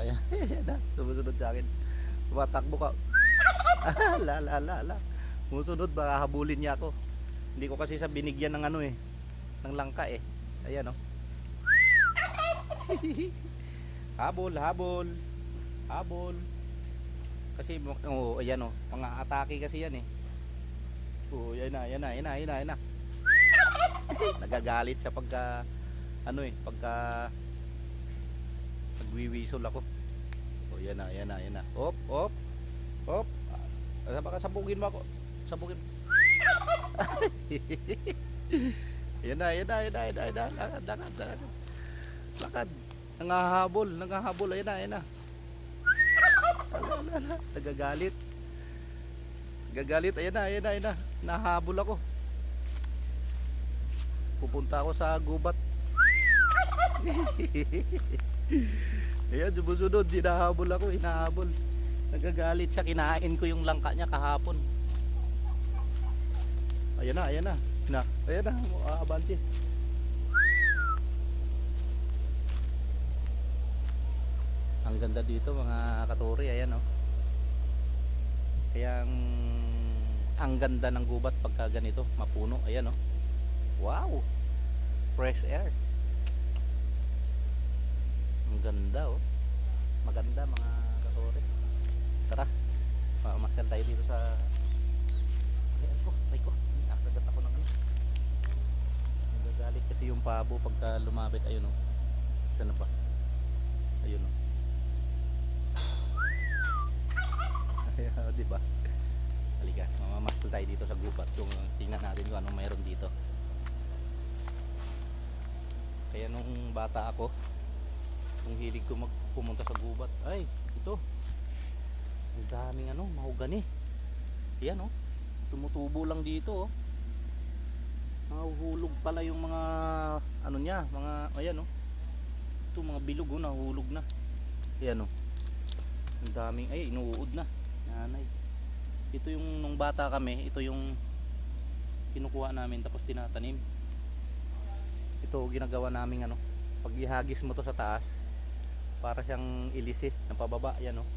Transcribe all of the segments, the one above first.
Ayan. Ayan na. Sumusunod sa akin. Tumatakbo ka. la la la la. Sumusunod baka habulin niya ako. Hindi ko kasi sa binigyan ng ano eh. Ng langka eh. Ayan oh. habol, habol. Habol. Kasi oh, ayan oh, mga atake kasi yan eh. Oh, yan na, yan na, yan na, yan na, yan na. Nagagalit siya pagka ano eh, pagka nagwiwisol ako. Oh, yan na, yan na, yan na. Op, op. Op. Ah, baka sabugin mo ako. Sabugin. yan na, yan na, yan na, yan na, yan na. Lakad, lakad, lakad. Nangahabol, nangahabol. Ayan na, ayan na. Ala. Nagagalit. Gagalit. Ayan na, ayan na, ayan na. Nahabol ako. Pupunta ako sa gubat. Ayan, sumusunod. Hinahabol ako, hinahabol. Nagagalit siya. Kinain ko yung langka niya kahapon. Ayan na, ayan na. na ayan na, uh, abante. Ang ganda dito mga katori, ayan oh. Kaya ang, ang ganda ng gubat pagka ganito, mapuno, ayan oh. Wow! Fresh air. Ganda oh. Maganda mga katori. Tara, mamasyal tayo dito sa Ayan ko, ay ko, nakagat ako ng ano. Nagagalit kasi yung pabo pagka lumapit, ayun oh. Saan na ba? Ayun oh. Ayan, di ba? Halika, mamamasal tayo dito sa gubat kung tingnan natin kung anong mayroon dito. Kaya nung bata ako, nung hilig ko magpumunta sa gubat, ay, ito. Ang daming ano, mahugani. Yan oh. Tumutubo lang dito oh. Nahuhulog pala yung mga ano niya, mga ayan oh. Ito mga bilog oh, nahulog na. Ayan oh. Ang daming ay inuud na. Nanay. Ito yung nung bata kami, ito yung kinukuha namin tapos tinatanim. Ito ginagawa namin ano, pag ihagis mo to sa taas, para siyang ilisi ng pababa, yan oh.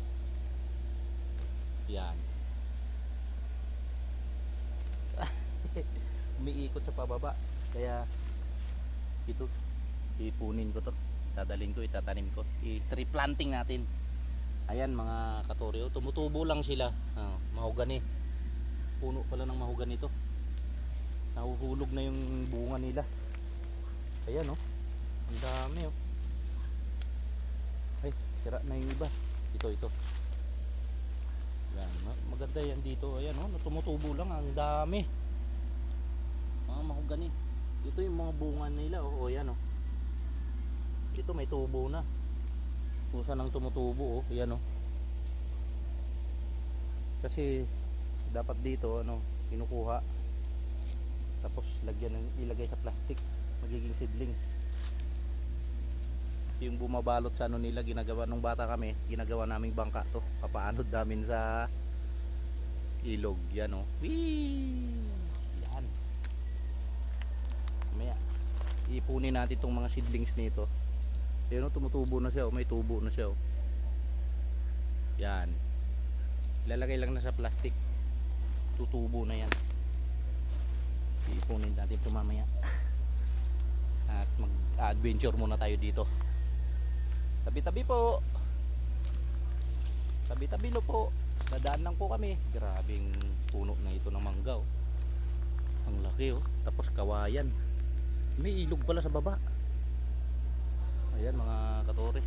Yan. Umiikot sa pababa. Kaya ito ipunin ko to. Dadalhin ko, itatanim ko. I-tree planting natin. Ayan mga katoryo, tumutubo lang sila. Ah, mahogani. Puno pala ng mahogani ito. Nahuhulog na yung bunga nila. Ayan oh. Ang dami oh. Sira na yung iba. Ito, ito. Yan, ma- maganda yan dito. Ayan oh, tumutubo lang. Ang dami. Mga mahogani. Ito yung mga bunga nila oh. oh yan oh. Ito may tubo na. Kusa nang tumutubo oh. Ayan oh. Kasi dapat dito ano, kinukuha. Tapos lagyan ng ilagay sa plastic. Magiging seedlings. Ito yung bumabalot sa ano nila ginagawa nung bata kami. Ginagawa naming bangka to. Papaanod namin sa ilog. Yan oh. Whee! Yan. Maya. Ipunin natin tong mga seedlings nito. Ayun oh, tumutubo na siya oh. May tubo na siya oh. Yan. Ilalagay lang na sa plastic. Tutubo na yan. Ipunin natin ito mamaya. At mag-adventure muna tayo dito. Tabi-tabi po. Tabi-tabi lo po. Dadaan lang po kami. Grabing puno na ito ng mangga oh. Ang laki oh. Tapos kawayan. May ilog pala sa baba. Ayan mga katore.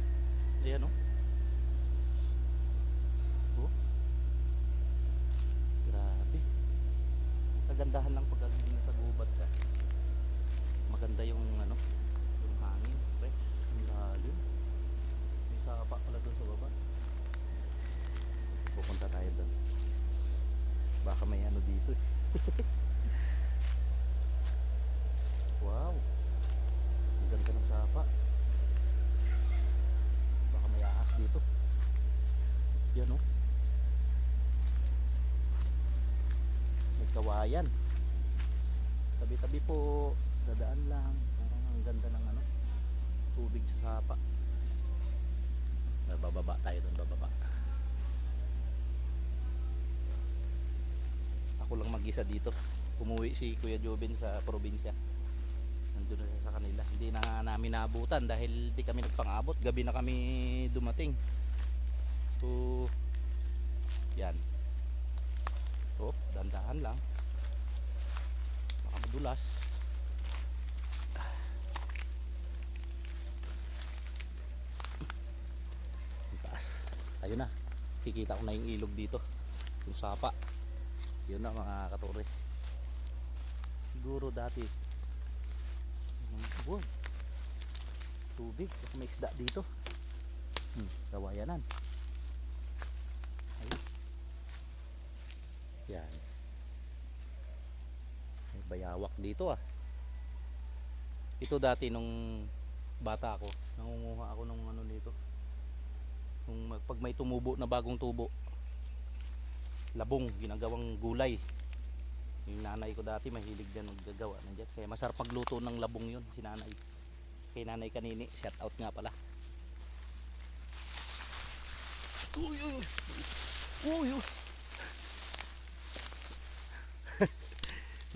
Ayan oh. Oh. Grabe. Kagandahan lang pag sa gubat ka. Maganda yung ano, yung hangin, fresh, ang lalim. May sapa pala doon sa baba. Pupunta tayo doon. Baka may ano dito eh. wow. Ang ganda ng sapa. Baka may ahas dito. Yan oh. Kawayan. Tabi-tabi po. Dadaan lang. Parang ang ganda ng ano. Tubig sa sapa. Bababa tayo doon, bababa. Ako lang mag-isa dito. Umuwi si Kuya Jobin sa probinsya. Nandun na sa kanila. Hindi na namin naabutan dahil di kami nagpang-abot. Gabi na kami dumating. So, yan. Oh, dandahan lang. Baka madulas. Ang taas. Ayun na. Kikita ko na yung ilog dito. Yung sapa. Yun na mga katore. Siguro dati. Wow. Tubig. Baka may isda dito. Hmm, kawayanan. Ayun. Yan. May bayawak dito ah. Ito dati nung bata ako, nangunguha ako ng ano dito. Nung pag may tumubo na bagong tubo, labong, ginagawang gulay. Yung nanay ko dati mahilig din maggagawa ng dyan. Kaya masarap magluto ng labong yun, si nanay. Kay nanay kanini, shout out nga pala. Uy, uy, uy, uy.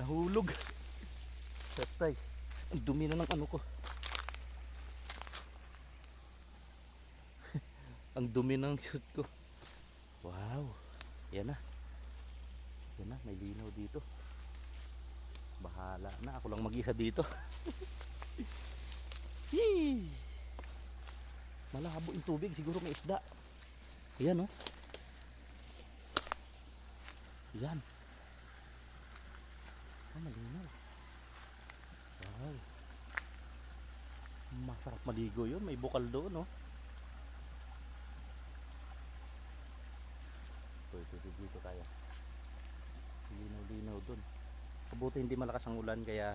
Nahulog. Tatay. Ang dumi na ng ano ko. Ang dumi ng shoot ko. Wow. Yan na. Yan na, may linaw dito. Bahala na. Ako lang mag-isa dito. Yee! Malabo yung tubig. Siguro may isda. Ayan oh. Yan. Ah, malinaw. Wow. Masarap maligo yun. May bukal doon, no? Pwede dito tayo. Linaw-linaw doon. Kabuti hindi malakas ang ulan kaya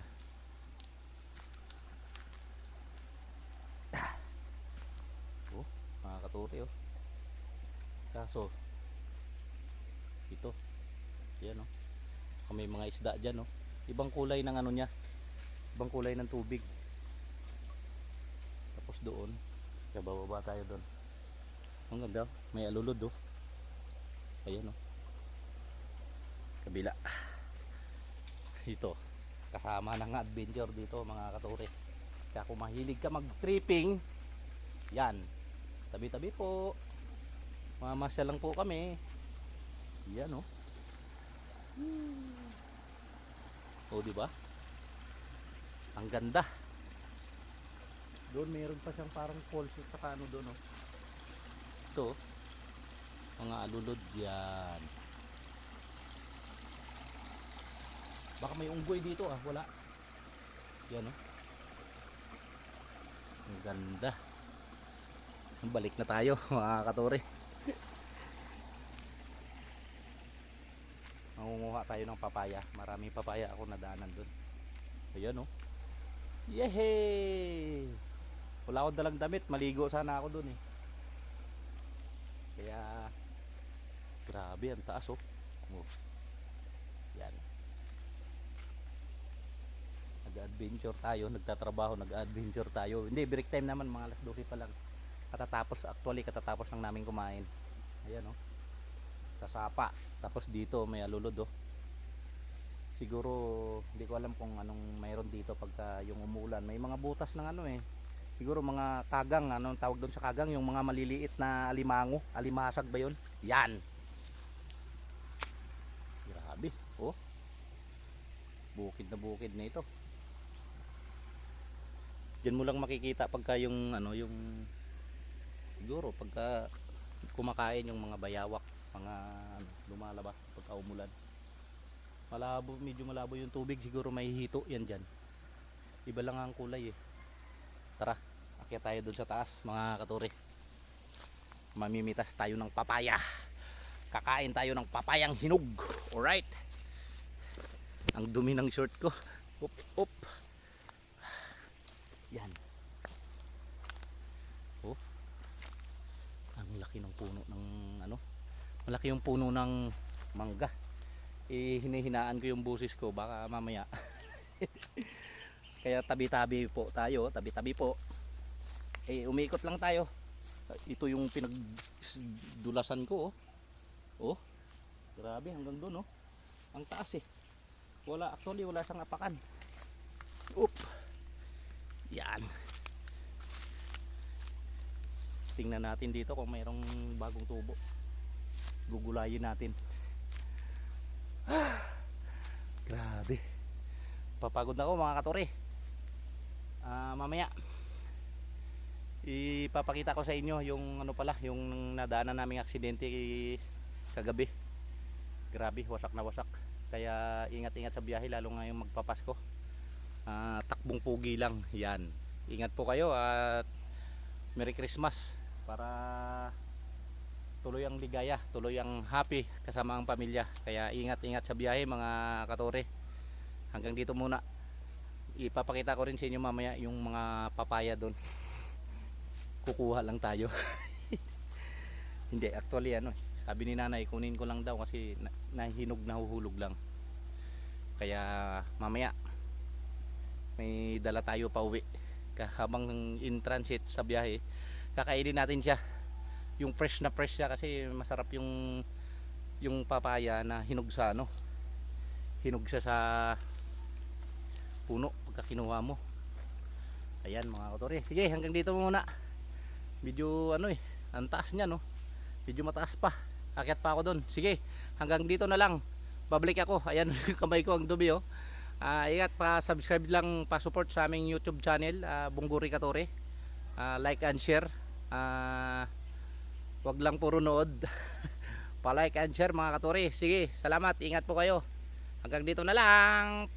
Oh, mga katuri oh. Kaso ito. Yan oh. May mga isda dyan oh. Ibang kulay ng ano niya. Ibang kulay ng tubig. Tapos doon, kaya bababa tayo doon. Ang ganda, oh. may alulod oh. Ayan oh. Kabila. Ito, kasama ng adventure dito mga katore. Kaya kung mahilig ka mag-tripping, yan. Tabi-tabi po. Mamasya lang po kami. Yan oh. O di ba? Ang ganda. Doon mayroon pa siyang parang falls sa ano doon oh. Ito. Mga alulod yan. Baka may unggoy dito ah, wala. Yan oh. Ang ganda. Balik na tayo mga katore. Mangunguha tayo ng papaya. Maraming papaya ako nadaanan doon. Ayan oh. Yehey! Wala akong dalang damit. Maligo sana ako doon eh. Kaya grabe ang taas oh. oh. Yan. Nag-adventure tayo, nagtatrabaho, nag-adventure tayo. Hindi, break time naman mga alas 12 pa lang. Katatapos actually, katatapos lang namin kumain. Ayan oh. Sa sapa. Tapos dito may alulod oh. Siguro hindi ko alam kung anong mayroon dito pagka yung umulan. May mga butas ng ano eh. Siguro mga kagang, anong tawag doon sa kagang, yung mga maliliit na alimango, alimasag ba 'yon? Yan. Grabe, oh. Bukid na bukid na ito. Diyan mo lang makikita pagka yung ano, yung siguro pagka kumakain yung mga bayawak, mga ano, lumalabas pagka umulan. Malabo, medyo malabo yung tubig, siguro may hito yan dyan. Iba lang ang kulay eh. Tara, akyat tayo doon sa taas mga katuri. Mamimitas tayo ng papaya. Kakain tayo ng papayang hinog. Alright. Ang dumi ng short ko. Up, up. Yan. Oh. Ang laki ng puno ng ano. Malaki yung puno ng mangga. Eh, hinihinaan ko yung busis ko. Baka mamaya. Kaya tabi-tabi po tayo. Tabi-tabi po. Eh, umikot lang tayo. Ito yung pinagdulasan ko, oh. Oh. Grabe, hanggang doon, oh. Ang taas, eh. Wala, actually, wala siyang apakan. Oop. Yan. Tingnan natin dito kung mayroong bagong tubo. Gugulayin natin. Grabe. Papagod na ako mga katore. Ah, mamaya ipapakita ko sa inyo yung ano pala, yung nadaanan naming aksidente kagabi. Grabe, wasak na wasak. Kaya ingat-ingat sa biyahe lalo ngayong magpapasko. Ah, takbong pugi lang. Yan. Ingat po kayo at Merry Christmas para tuloy ang ligaya, tuloy ang happy kasama ang pamilya. Kaya ingat-ingat sa biyahe mga katore. Hanggang dito muna. Ipapakita ko rin sa inyo mamaya yung mga papaya doon. Kukuha lang tayo. Hindi, actually ano, sabi ni nanay kunin ko lang daw kasi na, nahihinog nahuhulog lang. Kaya mamaya may dala tayo pa uwi. Habang in transit sa biyahe, kakainin natin siya. Yung fresh na fresh siya kasi masarap yung yung papaya na hinog sa ano. Hinog siya sa puno pagka kinuha mo. Ayan mga kotore. Sige, hanggang dito muna. Medyo ano eh, ang taas niya no. Medyo mataas pa. Akyat pa ako doon. Sige, hanggang dito na lang. Babalik ako. Ayan, kamay ko ang dubi oh. Ah, ingat pa subscribe lang pa support sa aming YouTube channel, ah, Bungguri Katore. Ah, like and share. Ah, wag lang puro nood. pa like and share mga katore. Sige, salamat. Ingat po kayo. Hanggang dito na lang.